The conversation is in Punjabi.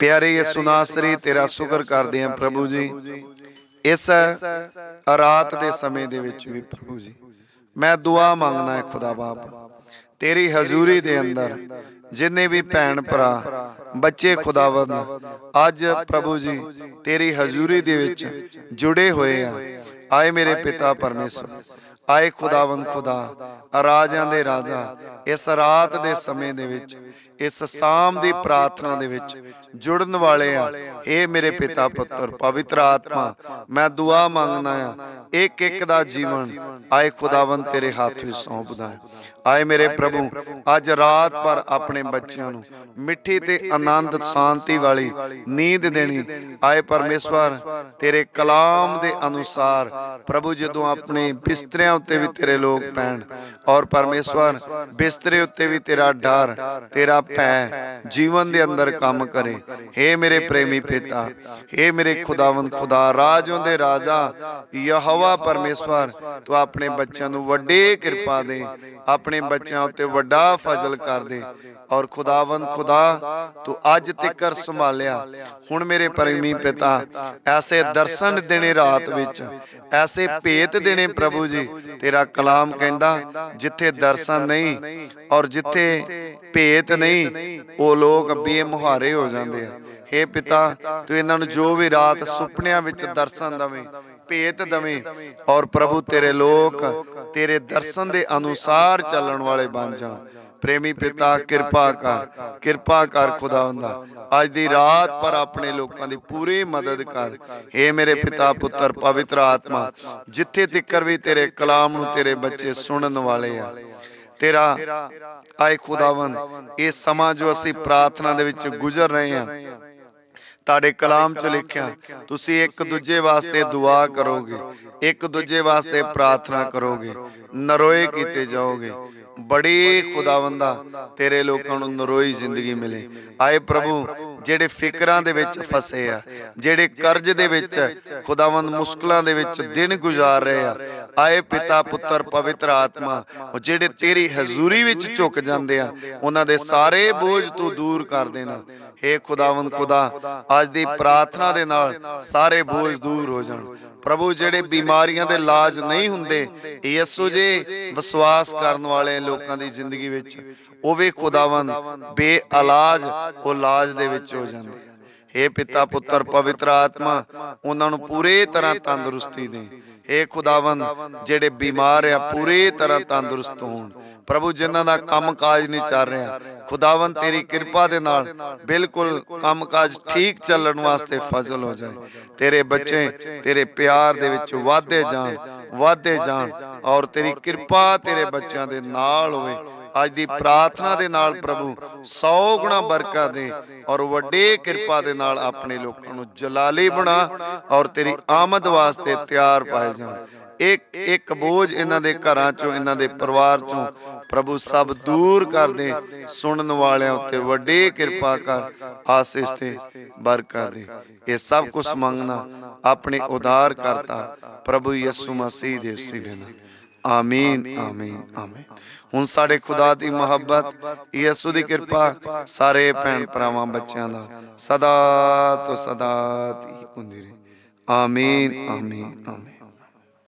ਪਿਆਰੇ ਯਿਸੂ ਨਾਸਰੀ ਤੇਰਾ ਸ਼ੁਕਰ ਕਰਦੇ ਹਾਂ ਪ੍ਰਭੂ ਜੀ। ਇਸ ਰਾਤ ਦੇ ਸਮੇਂ ਦੇ ਵਿੱਚ ਵੀ ਪ੍ਰਭੂ ਜੀ ਮੈਂ ਦੁਆ ਮੰਗਦਾ ਹੈ ਖੁਦਾ ਬਾਪ ਤੇਰੀ ਹਜ਼ੂਰੀ ਦੇ ਅੰਦਰ ਜਿੰਨੇ ਵੀ ਭੈਣ ਭਰਾ ਬੱਚੇ ਖੁਦਾਵੰਦ ਅੱਜ ਪ੍ਰਭੂ ਜੀ ਤੇਰੀ ਹਜ਼ੂਰੀ ਦੇ ਵਿੱਚ ਜੁੜੇ ਹੋਏ ਆ। ਆਏ ਮੇਰੇ ਪਿਤਾ ਪਰਮੇਸ਼ਵਰ ਆਏ ਖੁਦਾਵੰਦ ਖੁਦਾ ਰਾਜਾਂ ਦੇ ਰਾਜਾ ਇਸ ਰਾਤ ਦੇ ਸਮੇਂ ਦੇ ਵਿੱਚ ਇਸ ਸਾਮ ਦੀ ਪ੍ਰਾਰਥਨਾ ਦੇ ਵਿੱਚ ਜੁੜਨ ਵਾਲੇ ਆ। ਏ ਮੇਰੇ ਪਿਤਾ ਪੁੱਤਰ, ਪਵਿੱਤਰ ਆਤਮਾ, ਮੈਂ ਦੁਆ ਮੰਗਦਾ ਆ, ਇੱਕ ਇੱਕ ਦਾ ਜੀਵਨ ਆਏ ਖੁਦਾਵੰਦ ਤੇਰੇ ਹੱਥ ਵਿੱਚ ਸੌਂਪਦਾ ਹੈ। ਆਏ ਮੇਰੇ ਪ੍ਰਭੂ, ਅੱਜ ਰਾਤ ਪਰ ਆਪਣੇ ਬੱਚਿਆਂ ਨੂੰ ਮਿੱਠੀ ਤੇ ਆਨੰਦ, ਸ਼ਾਂਤੀ ਵਾਲੀ ਨੀਂਦ ਦੇਣੀ। ਆਏ ਪਰਮੇਸ਼ਵਰ, ਤੇਰੇ ਕਲਾਮ ਦੇ ਅਨੁਸਾਰ ਪ੍ਰਭੂ ਜਦੋਂ ਆਪਣੇ ਬਿਸਤਰਿਆਂ ਉੱਤੇ ਵੀ ਤੇਰੇ ਲੋਕ ਪੈਣ ਔਰ ਪਰਮੇਸ਼ਵਰ ਬਿਸਤਰੇ ਉੱਤੇ ਵੀ ਤੇਰਾ ਡਰ, ਤੇਰਾ ਪੈ ਜੀਵਨ ਦੇ ਅੰਦਰ ਕੰਮ ਕਰੇ। हे ਮੇਰੇ ਪ੍ਰੇਮੀ ਪਿਤਾ हे ਮੇਰੇ ਖੁਦਾਵੰਦ ਖੁਦਾ ਰਾਜੋਂ ਦੇ ਰਾਜਾ, ਯਹਵਾ ਪਰਮੇਸ਼ਵਰ, ਤੂੰ ਆਪਣੇ ਬੱਚਿਆਂ ਨੂੰ ਵੱਡੇ ਕਿਰਪਾ ਦੇ, ਆਪਣੇ ਬੱਚਿਆਂ ਉੱਤੇ ਵੱਡਾ ਫਜ਼ਲ ਕਰ ਦੇ। ਔਰ ਖੁਦਾਵੰਦ ਖੁਦਾ, ਤੂੰ ਅੱਜ ਤੱਕਰ ਸੰਭਾਲਿਆ। ਹੁਣ ਮੇਰੇ ਪ੍ਰੇਮੀ ਪਿਤਾ, ਐਸੇ ਦਰਸ਼ਨ ਦੇਣੇ ਰਾਤ ਵਿੱਚ, ਐਸੇ ਭੇਤ ਦੇਣੇ ਪ੍ਰਭੂ ਜੀ, ਤੇਰਾ ਕਲਾਮ ਕਹਿੰਦਾ, ਜਿੱਥੇ ਦਰਸ਼ਨ ਨਹੀਂ ਔਰ ਜਿੱਥੇ ਭੇਤ ਨਹੀਂ ਉਹ ਲੋਕ ਬੇਮੁਹਾਰੇ ਹੋ ਜਾਂਦੇ ਆ। हे ਪਿਤਾ, ਤੂੰ ਇਹਨਾਂ ਨੂੰ ਜੋ ਵੀ ਰਾਤ ਸੁਪਨਿਆਂ ਵਿੱਚ ਦਰਸ਼ਨ ਦਵੇਂ, ਭੇਤ ਦਵੇਂ, ਔਰ ਪ੍ਰਭੂ ਤੇਰੇ ਲੋਕ, ਤੇਰੇ ਦਰਸ਼ਨ ਦੇ ਅਨੁਸਾਰ ਚੱਲਣ ਵਾਲੇ ਬਣ ਜਾਣ। ਪ੍ਰੇਮੀ ਪਿਤਾ, ਕਿਰਪਾ ਕਰ ਕਿਰਪਾ ਕਰ ਖੁਦਾਵੰਦਾ ਅੱਜ ਦੀ ਰਾਤ ਪਰ ਆਪਣੇ ਲੋਕਾਂ ਦੀ ਪੂਰੀ ਮਦਦ ਕਰ। ਏ ਮੇਰੇ ਪਿਤਾ, ਪੁੱਤਰ, ਪਵਿੱਤਰ ਆਤਮਾ, ਜਿੱਥੇ ਤਿੱਕਰ ਵੀ ਤੇਰੇ ਕਲਾਮ ਨੂੰ ਤੇਰੇ ਬੱਚੇ ਸੁਣਨ ਵਾਲੇ ਆ। ਤੇਰਾ ਆਏ ਖੁਦਾਵੰਦ, ਇਹ ਸਮਾਂ ਜੋ ਅਸੀਂ ਪ੍ਰਾਰਥਨਾ ਦੇ ਵਿੱਚ ਗੁਜ਼ਰ ਰਹੇ ਹਾਂ। ਤੁਹਾਡੇ ਕਲਾਮ 'ਚ ਲਿਖਿਆ, ਤੁਸੀਂ ਇੱਕ ਦੂਜੇ ਵਾਸਤੇ ਦੁਆ ਕਰੋਗੇ, ਇੱਕ ਦੂਜੇ ਵਾਸਤੇ ਪ੍ਰਾਰਥਨਾ ਕਰੋਗੇ, ਨਰੋਏ ਕੀਤੇ ਜਾਓਗੇ। ਬੜੇ ਖੁਦਾਵੰਦਾ ਤੇਰੇ ਲੋਕਾਂ ਨੂੰ ਨਰੋਈ ਜ਼ਿੰਦਗੀ ਮਿਲੇ। ਆਏ ਪ੍ਰਭੂ, ਜਿਹੜੇ ਫਿਕਰਾਂ ਦੇ ਵਿੱਚ ਫਸੇ ਆ, ਜਿਹੜੇ ਕਰਜ਼ ਦੇ ਵਿੱਚ ਖੁਦਾਵੰਦ ਮੁਸ਼ਕਲਾਂ ਦੇ ਵਿੱਚ ਦਿਨ ਗੁਜ਼ਾਰ ਰਹੇ ਆ। ਆਏ ਪਿਤਾ, ਪੁੱਤਰ, ਪਵਿੱਤਰ ਆਤਮਾ, ਉਹ ਜਿਹੜੇ ਤੇਰੀ ਹਜ਼ੂਰੀ ਵਿੱਚ ਝੁਕ ਜਾਂਦੇ ਆ, ਉਹਨਾਂ ਦੇ ਸਾਰੇ ਬੋਝ ਤੋਂ ਦੂਰ ਕਰ ਦੇਣਾ। ਏ ਖੁਦਾਵੰਦ ਖੁਦਾ, ਅੱਜ ਦੀ ਪ੍ਰਾਰਥਨਾ ਦੇ ਨਾਲ ਸਾਰੇ ਬੋਝ ਦੂਰ ਹੋ ਜਾਣ। ਪ੍ਰਭੂ, ਜਿਹੜੇ ਬਿਮਾਰੀਆਂ ਦੇ ਇਲਾਜ ਨਹੀਂ ਹੁੰਦੇ ਯਿਸੂ ਜੀ ਵਿਸ਼ਵਾਸ ਕਰਨ ਵਾਲੇ ਲੋਕਾਂ ਦੀ ਜ਼ਿੰਦਗੀ ਵਿੱਚ, ਉਹ ਵੀ ਖੁਦਾਵੰਦ, ਬੇਇਲਾਜ ਉਹ ਇਲਾਜ ਦੇ ਵਿੱਚ ਹੋ ਜਾਂਦੇ। ਏ ਪਿਤਾ ਪੁੱਤਰ ਪਵਿੱਤਰ ਆਤਮਾ, ਉਹਨਾਂ ਨੂੰ ਪੂਰੇ ਤਰ੍ਹਾਂ ਤੰਦਰੁਸਤੀ ਦੇ। ਏ ਖੁਦਾਵੰਦ, ਜਿਹੜੇ ਬਿਮਾਰ ਆ, ਪੂਰੇ ਤਰ੍ਹਾਂ ਤੰਦਰੁਸਤ ਹੋਣ। ਪ੍ਰਭੂ, ਜਿਨ੍ਹਾਂ ਦਾ ਕੰਮਕਾਜ ਨਹੀਂ ਚੱਲ ਰਿਹਾ, ਖੁਦਾਵੰਦ, ਤੇਰੀ ਕਿਰਪਾ ਦੇ ਨਾਲ ਬਿਲਕੁਲ ਕੰਮਕਾਜ ਠੀਕ ਚੱਲਣ ਵਾਸਤੇ ਫਜ਼ਲ ਹੋ ਜਾਏ। ਤੇਰੇ ਬੱਚੇ, ਤੇਰੇ ਪਿਆਰ ਦੇ ਵਿੱਚ ਵਾਧੇ ਜਾਣ ਵਾਧੇ ਜਾਣ, ਔਰ ਤੇਰੀ ਕਿਰਪਾ ਤੇਰੇ ਬੱਚਿਆਂ ਦੇ ਨਾਲ ਹੋਵੇ। ਅੱਜ ਦੀ ਪ੍ਰਾਰਥਨਾ ਦੇ ਨਾਲ ਪ੍ਰਭੂ 100 ਗੁਣਾ ਬਰਕਤ ਦੇ ਔਰ ਵੱਡੇ ਕਿਰਪਾ ਦੇ ਨਾਲ ਆਪਣੇ ਲੋਕਾਂ ਨੂੰ ਜਲਾਲੀ ਬਣਾ ਔਰ ਤੇਰੀ ਆਮਦ ਵਾਸਤੇ ਤਿਆਰ ਪਾਏ ਜਾਣ। ਇੱਕ ਇੱਕ ਬੋਝ ਇਹਨਾਂ ਦੇ ਘਰਾਂ ਚੋਂ ਇਹਨਾਂ ਦੇ ਪਰਿਵਾਰ ਚੋਂ। ਪ੍ਰਭੂ ਸਭ ਦੂਰ ਕਰ ਦੇ ਸੁਣਨ ਵਾਲਿਆਂ ਉੱਤੇ ਵੱਡੀ ਕਿਰਪਾ ਕਰ ਆਸੀਸ ਤੇ ਬਰਕਤ ਦੇ। ਇਹ ਸਭ ਕੁਝ ਮੰਗਣਾ ਆਪਣੇ ਉਧਾਰ ਕਰਤਾ ਪ੍ਰਭੂ ਯਿਸੂ ਮਸੀਹ ਦੇ ਸਿਰੇ ਨਾਲ। ਆਮੀਨ ਆਮੀਨ ਆਮੀਨ ਹੁਣ ਸਾਡੇ ਖੁਦਾ ਦੀ ਮੁਹੱਬਤ ਯਿਸੂ ਦੀ ਕਿਰਪਾ ਸਾਰੇ ਭੈਣ ਭਰਾਵਾਂ ਬੱਚਿਆਂ ਦਾ ਸਦਾ ਤੋਂ ਸਦਾ ਦੀ ਹੁੰਦੀ ਰਹੇ ਆਮੀਨ ਆਮੀਨ ਆਮੀਨ